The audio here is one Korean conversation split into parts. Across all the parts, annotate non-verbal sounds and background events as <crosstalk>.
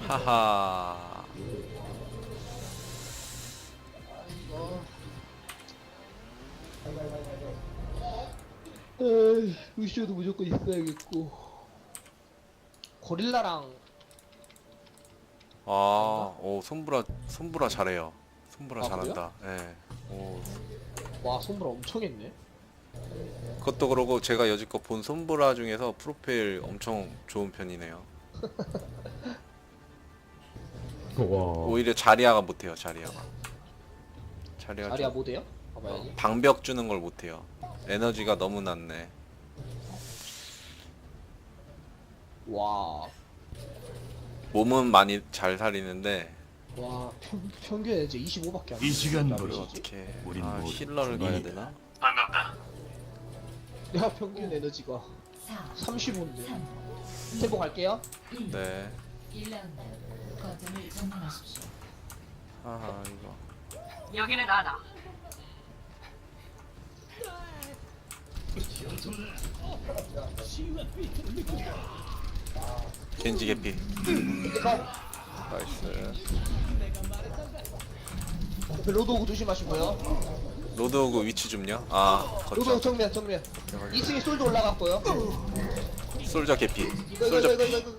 하하. 에이, 루시오도 무조건 있어야겠고. 고릴라랑 아, 오 손브라 손브라 잘해요. 손브라 아, 잘한다. 예. 오, 와 손보라 엄청 했네. 그것도 그러고 제가 여지껏 본 손브라 중에서 프로필 엄청 좋은 편이네요. <laughs> 와. 오히려 자리아가 못해요. 자리아가. 자리아 자리야 좀 모드요? 봐봐야지. 방벽 주는 걸 못해요. 에너지가 너무 낮네. 와, 몸은 많이 잘 살리는데 와 평, 평균 이제 25밖에 안이 돼. 시간 이걸 부로 어떻게? 우린 아, 모두 힐러를 가야 군인이다. 되나? 반갑다. 내가 평균 에너지가 4, 35인데. 3, 템포 갈게요. 1. 네. 1라운드. 거점을 점령하십시오. 아, 이거. 여기는 아나. 겐지 개피. 이거 나이스. 로드 오고 조심하시고요. 로드 오그 위치 좀요. 아, 로드 오고 거점. 정면 정면. 2층에 솔도 올라갔고요. 솔저 개피. 이거 이거 솔저 이거 이거 이거.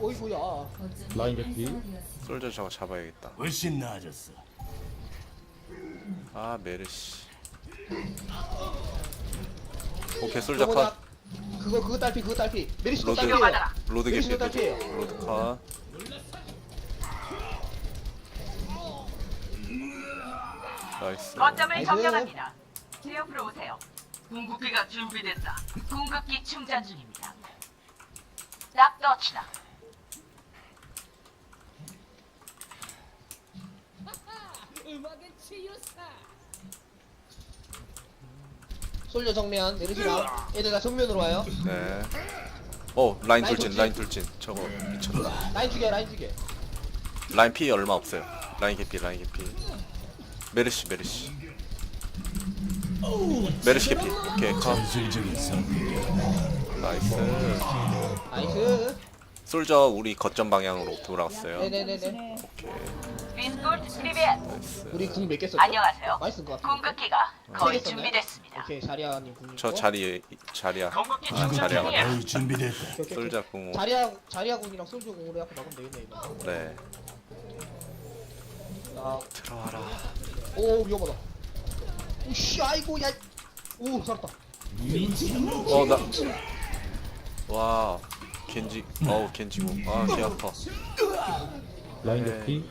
어이구야. 라인 개피. 솔저 저거 잡아야겠다. 훨씬 나아졌어. 아, 메르시. 오케이, 솔저 컷. 그거 그거 딸피 그거 딸피. 메리시도 로드 딸피예요. 받아라. 로드 개피. 메리시도 로드. 로드 컷. 나이스. 거점을. 점령합니다. 제 옆으로 오세요. 궁극기가 준비됐다. 궁극기 충전 중입니다. 딱 넣치다. 솔저 정면 메리시랑 얘들 다 정면으로 와요. 네. 어, 라인 라인 돌진, 돌진. 라인 돌진. 저거 미쳤다. 라인 죽여 라인 죽여. 라인 피 얼마 없어요. 라인 개피, 라인 개피. 메르시, 메르시. 메르시 개피. 오케이, 성격. 나이스. 나이스. 솔저 우리 거점 방향으로 돌아왔어요. 네네네네. 오케이. 빈골드 프리벳. 나이스. 우리 궁 몇 개 썼죠? 안녕하세요. 같은데. 궁극기가 거의? 준비됐습니다. 오케이 자리아님 궁. 저 자리에 자리야. 궁극기 아, 충전. 거의 준비됐다. 솔저 궁. 자리아 자리아 궁이랑 솔저 궁으로 약간 막으면 되겠네 이거. 네. 아, 들어와라. 오 위험하다. 오씨 아이고 야. 오 살았다. 어, 나. 와. 겐지. 어우, 겐지고. 아, 개 아파. 라인 네. 개피.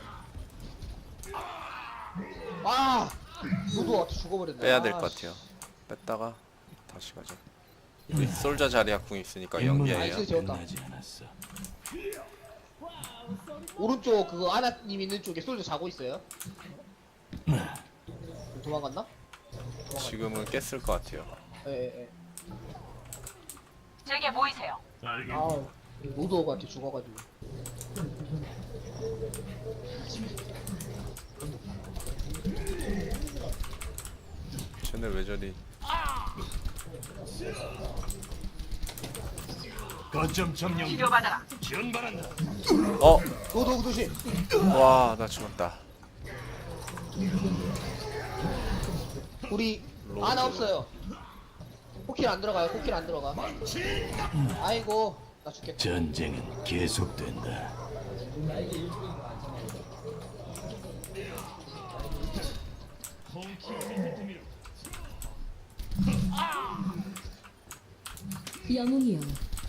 아 로드한테 죽어버렸네. 빼야 될 아, 것 같아요. 뺐다가 다시 가자. 우리 솔저 자리야 궁 있으니까 연기해요. 나이스. 재웠다. 끝나지 않았어. 오른쪽 그거 아나님 있는 쪽에 솔저 자고 있어요. 도망갔나? 지금은 깼을 것 같아요. 예예. 제게 보이세요. 아 로드한테 죽어가지고. 쟤네 왜 저리? 거점 점령. 치료받아라. 지원 바란다. 어, 오고 조심. 와, 나 죽었다. 우리 아나 없어요. 코킬 안 들어가요. 코킬 안 들어가. 아이고 나 죽겠다. 전쟁은 계속된다. 영웅이여,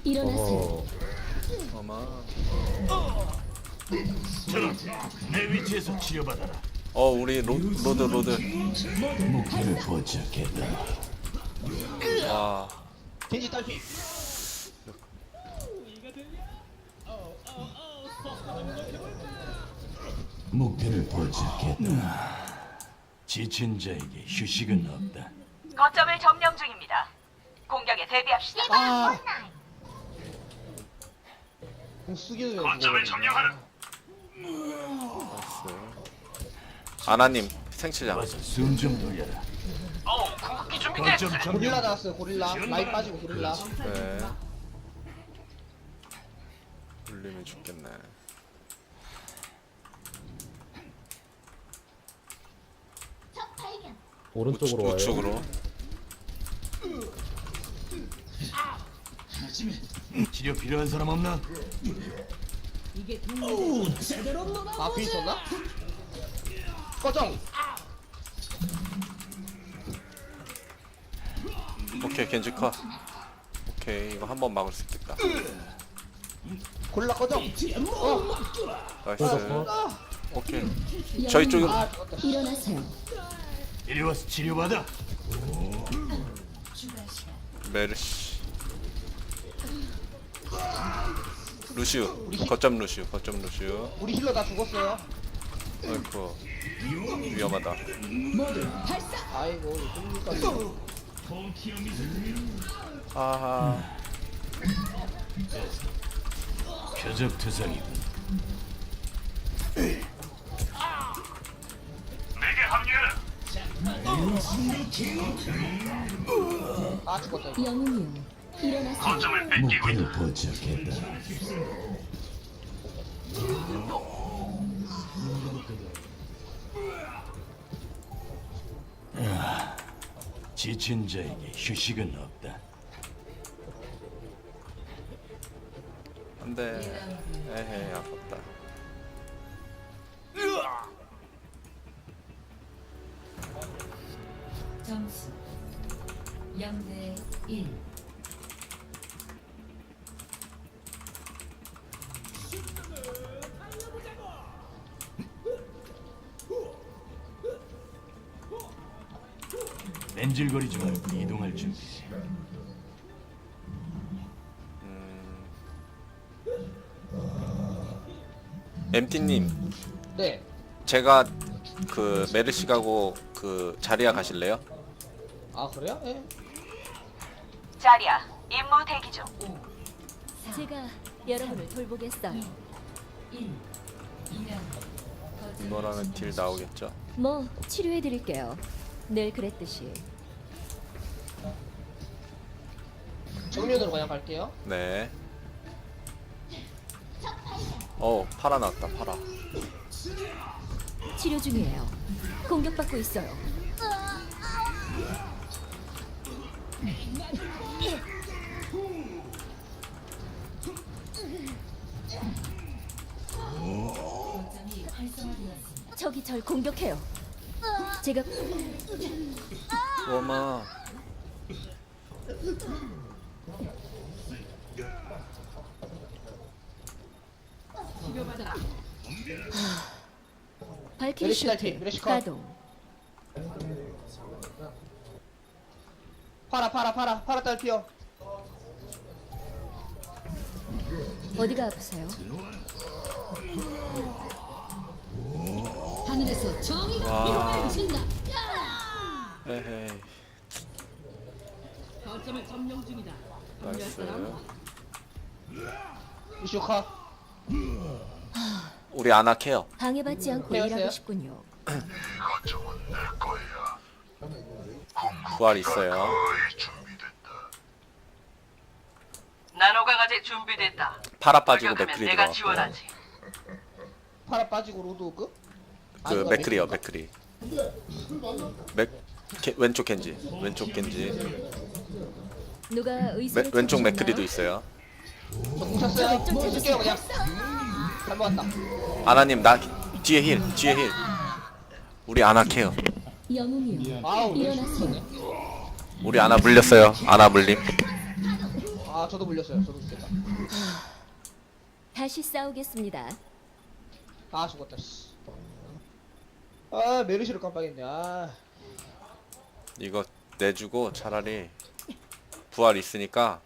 일어나세요. 어허. 어마. 내 위치에서 치료받아라. 어, 우리 로, 로드 로드. 목표를 포착했다. 와, 겐지 딸피. 목표를 포착했다. 지친 자에게 휴식은 없다. 거점을 점령 중입니다. 공격에 대비합시다. 아. 거점을 점령하라. 나이스. 아나님 생칠 잡. 와서 숨좀 돌려라. 오, 궁극기 준비 거점 고릴라 점령. 나왔어요 고릴라 라인 빠지고 고릴라 네. 울림이 죽겠네. 오른쪽으로 와요. 우측으로. 치료 필요한 사람 없나? 아귀 있었나? 꺼정 오케이 겐지 컷. 오케이 이거 한 번 막을 수 있겠다. 고릴라 꺼정 어 나이스. 아, 오케이. 저희 쪽으로. 아 죽었다 일어나세요. 이리 와서 치료받아. 메르시. 루시우. 거점 루시우. 거점 루시우. 우리 힐러 다 죽었어요 아이고. 위험하다. 아이고 이거 아하. 표적 투성이군. 아 죽었다 이거. 영웅이요. 일어나세요. 목표를 포착했다. 지친 자에게 휴식은 없다. 안돼. 에헤 아깝 MT님, 네 제가 그 메르시 가고 그 자리야 가실래요? 아 그래요? 예 자리야, 임무 대기 중. 제가 여러분을 돌보겠어요. 1. 2면 이거라면 딜 나오겠죠? 뭐 치료해 드릴게요. 늘 그랬듯이. 정면으로 그냥 갈게요 네. 어, 파라 나왔다, 파라. 치료 중이에요. 공격받고 있어요. 적이 절 공격해요. 제가 워마. 발키리 메르시 슈트 탈피, 메르시 컷. 가동. 파라 파라 파라 파라 딸 피어 어디가 아프세요? 하늘에서 정의가 와. 비친다. 에헤이. 나이스. 이슈카 우리 아나 케어. 방해받지 않고 배웠어요? 일하고 싶군요. 부활 있어요. 나노 강아지 준비됐다. 파라 빠지고 돌격하면 맥크리 내가 들어갔고. 지원하지. 파라 빠지고 로드 오그 그 아이고, 맥크리요, 맥크리인가? 맥크리. 맥 게, 왼쪽 겐지. 왼쪽 겐지. 누가 메, 의사를 왼쪽? 맥크리도 있어요. 저 그냥 아나님 나 뒤에 힐, 뒤에 힐. 우리 아나 케어. 아우 일어나세요. 죽었네 우리 아나 물렸어요. 아나 물림. 아 저도 물렸어요 저도 죽겠다 다시 싸우겠습니다. 아 죽었다 씨. 아 메르시를 깜빡했네 아 이거 내주고 차라리 부활 있으니까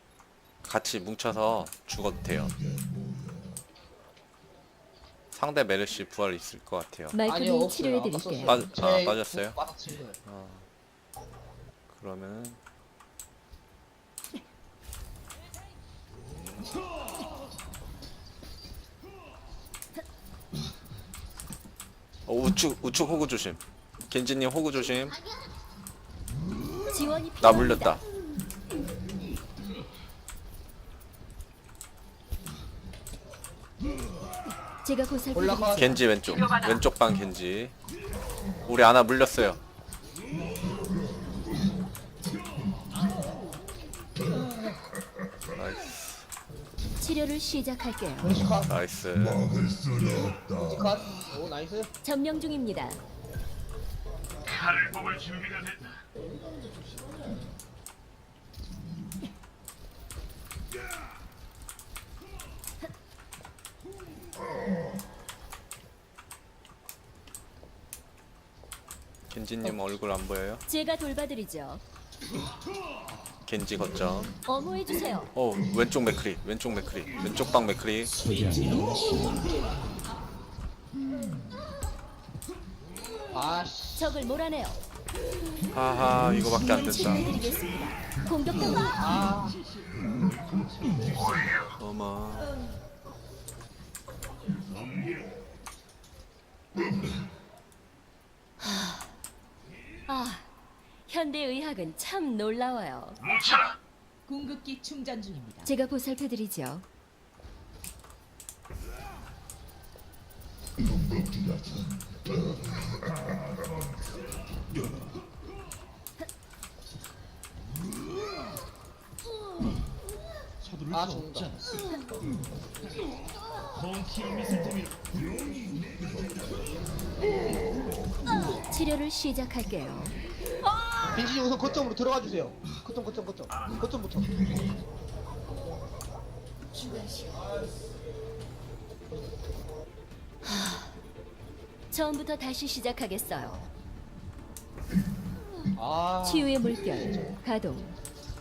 같이 뭉쳐서 죽어도 돼요. 상대 메르시 부활 있을 것 같아요. 아니요 말끔히 치료해 드릴게요. 빠- 아, 제 빠졌어요? 빠졌어요. 그러면 어, 우측 우측 호구 조심. 겐지님 호구 조심. 지원이 필요. 나 물렸다. 제가 보살펴 올라가. 겐지 왼쪽. 왼쪽 방 겐지. 우리 아나 물렸어요. 나이스. 치료를 시작할게요. 멜시 컷. 나이스. 컷. 오 나이스. 점령 중입니다. 칼을 뽑을 준비가 됐다. 겐지님 얼굴 안 보여요? 제가 돌봐드리죠. 겐지 거점. 어모해 주세요. 어 왼쪽 맥크리. 왼쪽 맥크리. 왼쪽 방 맥크리. 아씨. 적을 몰아내요. 하하 이거밖에 안 됐다. 공격당합니다. 아. 어마. 아, 현대 의학은 참 놀라워요. 뭉쳐라. 궁극기 충전 중입니다. 제가 보살펴드리죠. 아 죽는다. 치료를 시작할게요. 빈진이 우선 거점으로 들어가 주세요. 거점 거점 거점. 거점부터. 처음부터 다시 시작하겠어요. 아. 치유의 물결 가동.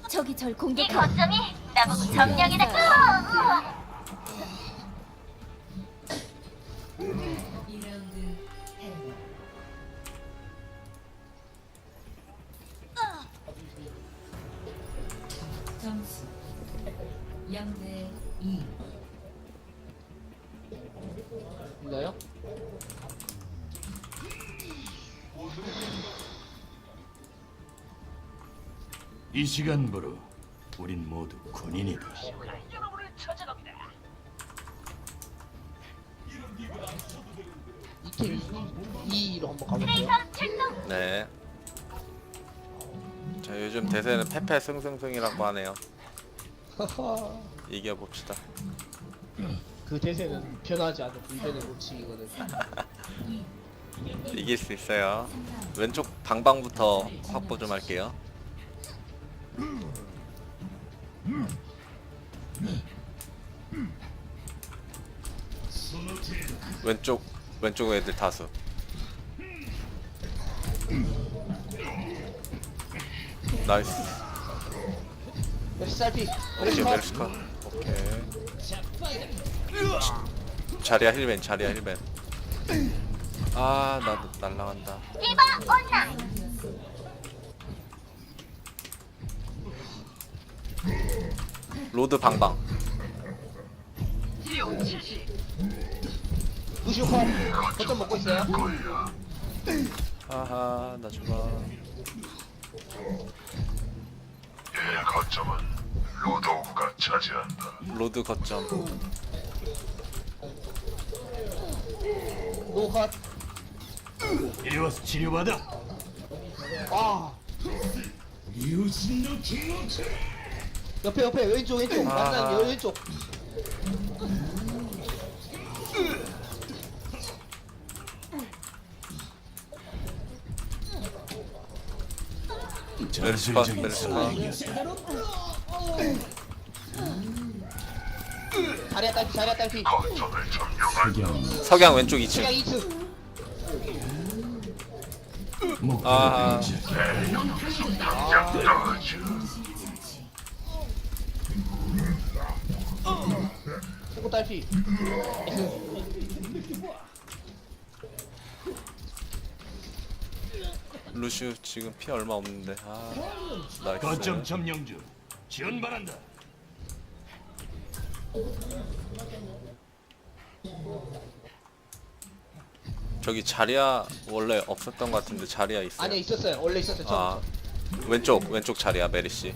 적이 절 이 공격하고 거점이 나보고 점령이다. 0대 2. 있나요? 이 시간부로 우린 모두 군인이다. 이템 2로 한번 가볼게요. 네. 자 요즘 대세는 페페 승승승이라고 하네요. 이겨 봅시다. 그 대세는 변하지 않는 불변의 법칙이거든. 이길 수 있어요. 왼쪽 방방부터 확보 좀 할게요. 왼쪽 왼쪽 애들 다수. 나이스. 멜시 살피. 오케이 컷. 자리야 힐벤 자리야 힐벤. 아 나도 날라간다. 디바. 로드 방방. 루시오 컷. 거점 먹고 있어요. 하하 나 죽어. 거점은 로도우가 차지한다. 로드 거점. 노 컷. 이리 와서 치료받아. 아. 옆에 옆에 왼쪽 왼쪽 아. 만나는 왼쪽 멜스카. 싸움이었다. 자리야 딸피 자리야 딸피 석양 왼쪽 2층. 그냥 2층 아하. 초코 딸피 루슈 지금 피 얼마 없는데. 아 나이스. 거점 점령 중. 지원 바란다. 저기 자리야 원래 없었던 것 같은데 자리야 있어요. 아니야 있었어요. 원래 있었어요 아 처음부터. 왼쪽 왼쪽 자리야 메리 씨.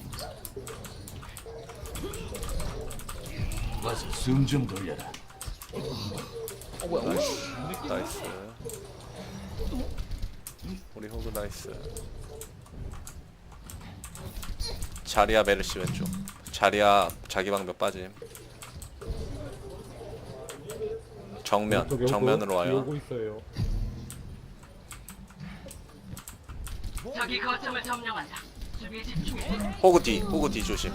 와서 숨 좀 돌려라. 어 뭐야? 나이스. 우리 호그 나이스. 자리야 메르시 왼쪽. 자리야 자기 방벽 빠짐 정면 오고, 정면으로 와요 오고 있어요. 적이 거점을 점령한다. 수비에 집중해. 호그 뒤 호그 뒤 조심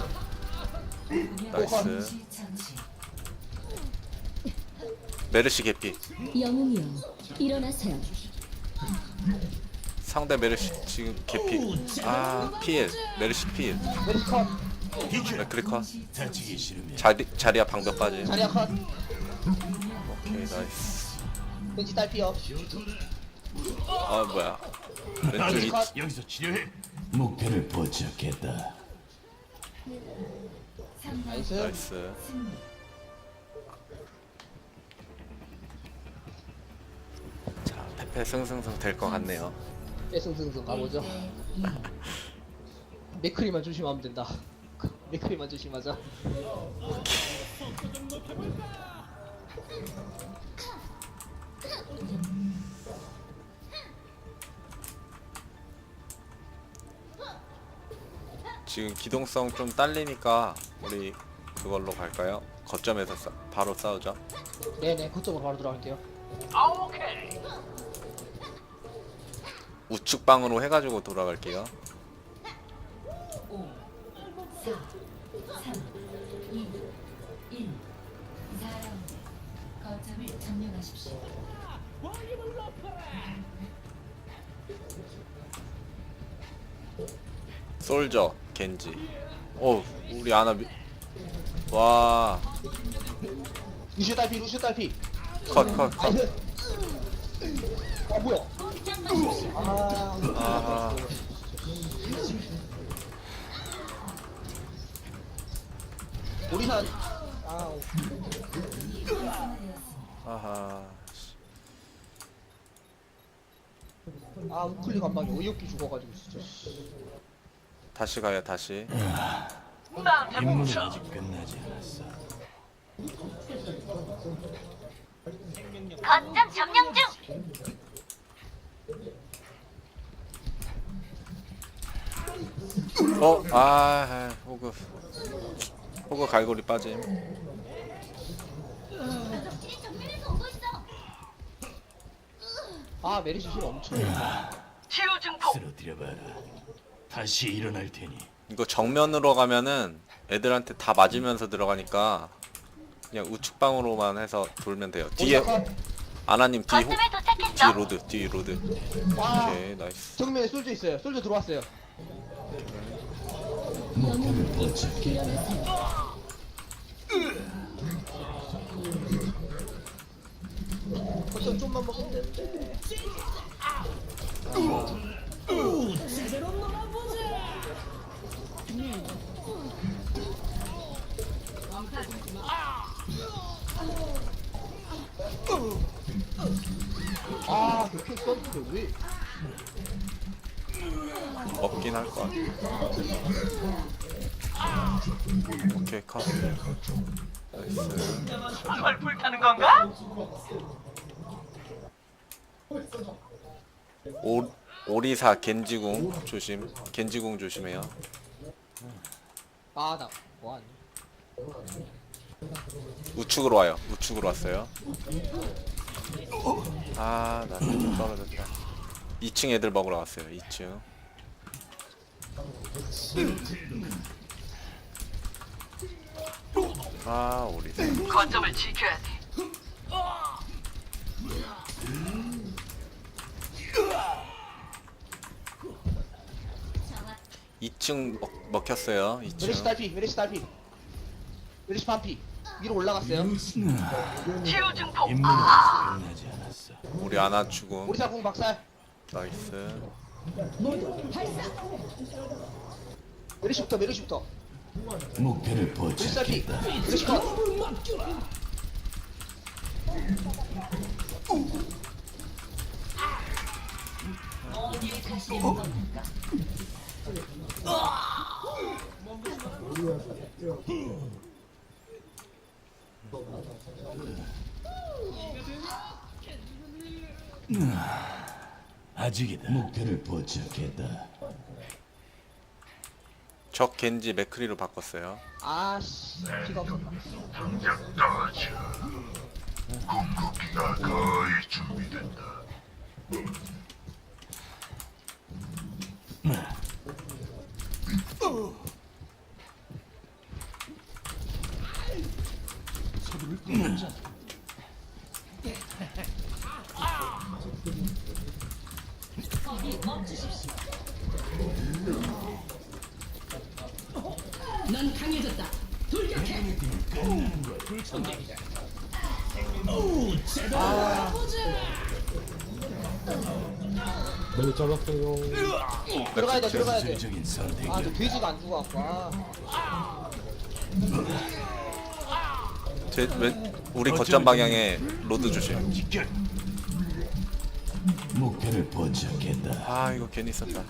나이스. 메르시 개피 영웅이여 일어나세요. 상대 메르시 지금 개피 아필 메르시 필 메리시 컷 맥크리 컷 다치기 싫으면 자리, 자리야 방벽 빠짐 자리야 컷 나이스. 벤지 딸피요 아 뭐야. 왼쪽 메리시 이컷 여기서 치료해. 목표를 포착했다. 나이스. 나이스. 자 페페 승승승 될 것 같네요. 빼승승승 가보죠. <laughs> 맥크리만 조심하면 된다. 맥크리만 조심하자 지금 기동성 좀 딸리니까 우리 그걸로 갈까요? 거점에서 싸, 바로 싸우죠 네네 그쪽으로 바로 들어갈게요 오케이. 우측 방으로 해가지고 돌아갈게요 5, 4, 점령하십시오. 솔저 겐지. 오 우리 아나 미... 딸피 루슈 딸피. 컷, 컷. 나이스 아 뭐야? 아 아하. 오리산 아 아하 아 우클릭 한 방에 어이없게 죽어가지고 진짜 다시 가요 다시 임무는. 아직 끝나지 않았어. 거점 점령 중. 어? 아 호그 호그 갈고리 빠짐 아 메리시 힐 엄청 치유 증폭. 쓰러뜨려봐라. 다시 일어날 테니. 이거 정면으로 가면은 애들한테 다 맞으면서 들어가니까 그냥 우측 방으로만 해서 돌면 돼요. 뒤에 컷 아나님 뒤, 호, 거점에 뒤 도착했어. 로드 뒤 로드. 와. 오케이 나이스. 정면에 솔져 있어요. 솔져 들어왔어요 거점 좀만 먹으면 되는데 아, 그렇게 썼는데 왜? 없긴 할 것 같아 오케이 컷 나이스 정말 불타는 건가? 오, 오리사 겐지궁 조심 겐지궁 조심해요. 아, 나 뭐하니? 우측으로 와요. 우측으로 왔어요. 아나 좀 떨어졌다. 2층 애들 먹으러 왔어요 2층. 아 오리사. 거점을 지켜야 돼. 2층 먹, 먹혔어요 메리시 2층 딸피, 메리시 딸피. 메리시 반피. 위로 올라갔어요. 치유 증폭. 임무는 끝나지 않았어. 우리 아나 죽음 오리사 공 박살. 나이스 메리시부터, 메리시부터. 목표를 메리시 딸피. 포착했다. 메리시 컷. 아직이다. 목표를 포착했다. 적 겐지 맥크리로 바꿨어요. 아씨 피가 없었다 멜리 잘랐어요. 들어가야 전술적인 선택. 돼아저 돼지가 안 죽어갖고 아 제, 왼, 우리 거점 방향에 로드 조심. 직결. 목표를 포착했다. 아 이거 괜히 썼다.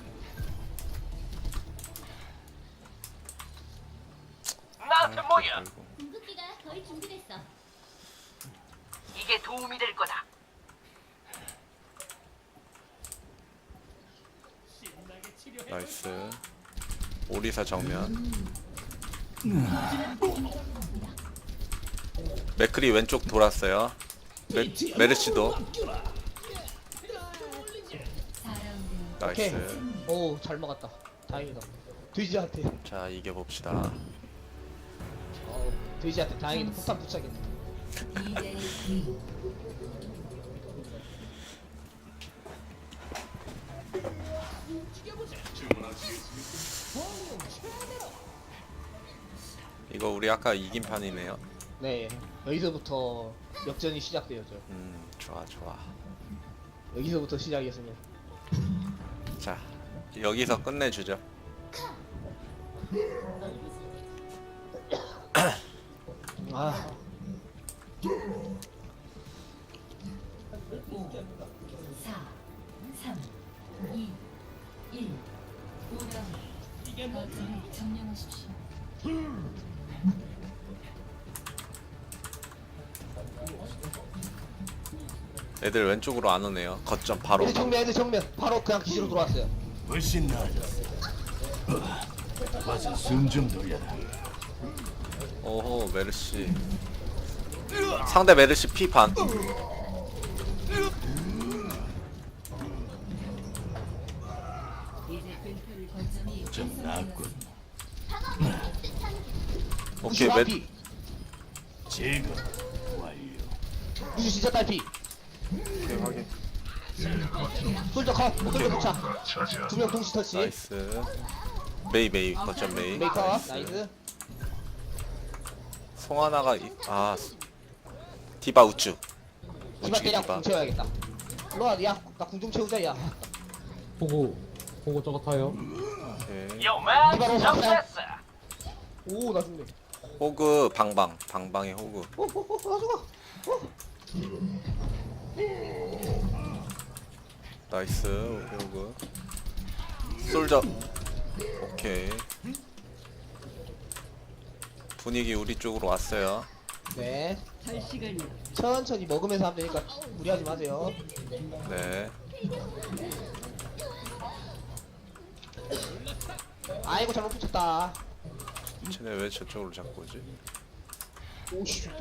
나한테 모여. 아이고. 궁극기가 거의 준비됐어. 이게 도움이 될 거다. 나이스. 오리사 정면. 맥크리 왼쪽 돌았어요. 메, 메르시도 4라운드 나이스. 오잘 먹었다 다행이다 돼지한테 자 이겨 봅시다. 어, 돼지한테 다행히도 폭탄 부착했네 2대 2 이거 우리 아까 이긴 판이네요. 네 여기서부터 역전이 시작되었죠 음 좋아 좋아. 여기서부터 시작이었으면 자 여기서 끝내주죠. 아 5라운드 거점을 점령하십시오 애들 왼쪽으로 안 오네요. 거점 바로. 애들 정면 애들 정면 바로 그냥 기지로 들어왔어요 훨씬 나아졌어. 와서 숨 좀 돌려라. 오호 메르시. 상대 메르시 피 반. 거점이 좀 나았군. 오케이 메 딸피 제거 완료. 우주 진짜 딸피 오케이 확인. 솔저 컷 솔저 도착 두 명 동시 터치 나이스. 메이 메이 거점 메이. 메이커 나이스 송하나가 이- 아 디바 우측 때려 디바. 궁 채워야겠다 일로와 야나 궁 좀 채우자 야 호구, 호구 저거 타요. 오케이. 요만 이바로 정했어. 오나 죽네 호그 방방 방방의 호그. 오오오 나 죽어 나이스 우리 호그. 솔저. 오케이. 분위기 우리 쪽으로 왔어요. 네 천천히 먹으면서 하면 되니까 무리하지 마세요 네. 아이고 잘못 붙였다 쟤네 왜 저쪽으로 자꾸 오지? 오씨 죽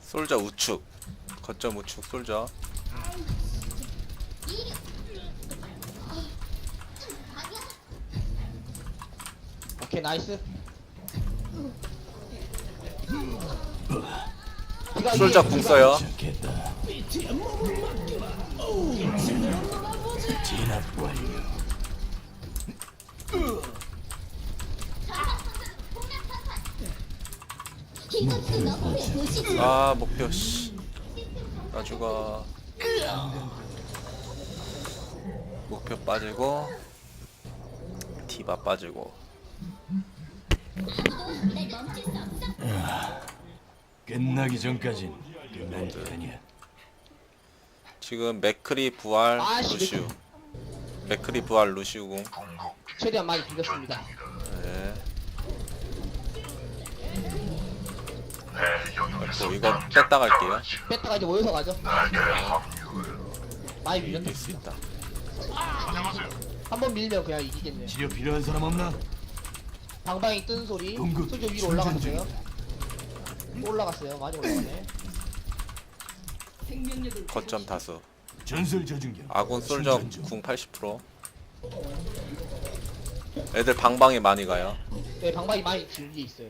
솔저 우측. 거점 우측 솔저. 오케이 나이스 솔저 이게- 궁 써요. 진압 완료. 아 목표 씨. 나 죽어. 목표 빠지고 디바 빠지고 끝나기 전까진 끝난 게 아니야. 지금 맥크리 부활 아씨, 루시우 맥크리 부활 루시우 공 최대한 많이 비겼습니다. 네. 그리고 이거 뺐다 갈게요 뺐다가 이제 모여서 가죠. 많이 밀렸네. 이길 수 있다 한 번 밀면 그냥 이기겠네요. 치료 필요한 사람 없나? 방방이 뜨는 소리. 동급 솔저 위로 올라갔어요. 또 올라갔어요. 많이 올라가네. 거점 다수 전술 저중경. 아군 솔저. 궁 80% 애들 방방이 많이 가요 네, 방방이 많이 위에 있어요.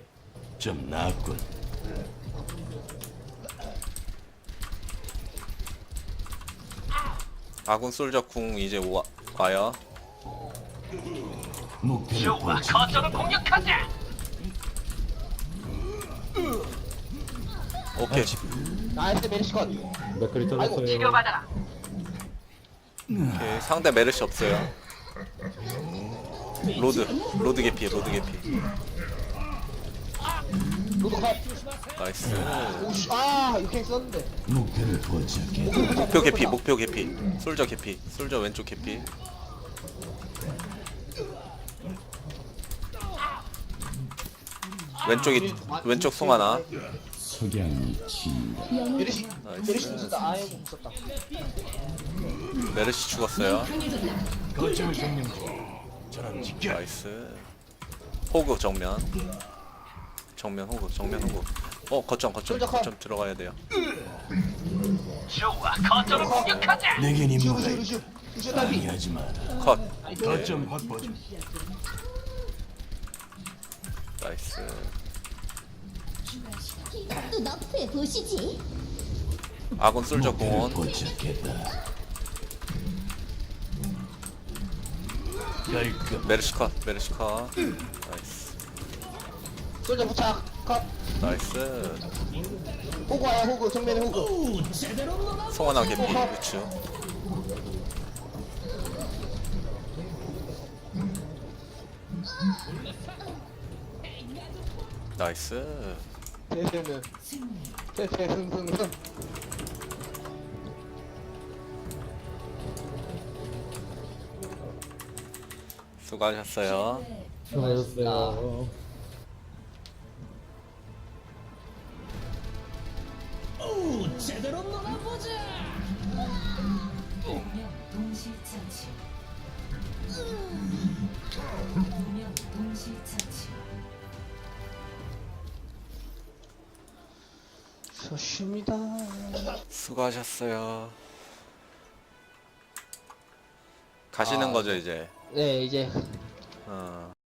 좀 나았군. 아군 솔저 궁 이제 와, 와요 목표를. 거점을 공격하자. 오케이 나이스 메리시컷. 맥클이 잘랐어요. 치료받아라. 오케이 상대 메르시 없어요 로드 로드 개피 로드 개피 로드 컷. 나이스 오씨, 아, 이렇게 썼는데. 목표를 포착해. 목표 개피 목표 개피 솔저 개피 솔저 왼쪽 개피 왼쪽이 왼쪽 송 하나 석양이 친다. 메리시, 메리시 무슨다. 아이고, 무섭다. 메르시 죽었어요. 나이스 호그 정면 정면 호그 정면 호그 어 거점 거점. 거점 들어가야 돼요 좋아, 거점을 공격하자. 내겐 임무가 있다. 방해하지 마라. 컷 거점 확보 중. 나이스 눈앞에 보시지. 아군 솔저 공원. 메르시 컷 메르시 컷 나이스 솔저 부착. 컷. 나이스 호구 와요, 호구. 정면에 호구. 송하나 개피 우측 나이스 대세는. 대세, 흥, 흥, 흥. 수고하셨어요 수고하셨어요. 운명 동시처치. 운명 동시처치. 좋습니다. 수고하셨어요 가시는 아, 거죠 이제? 네, 이제. 어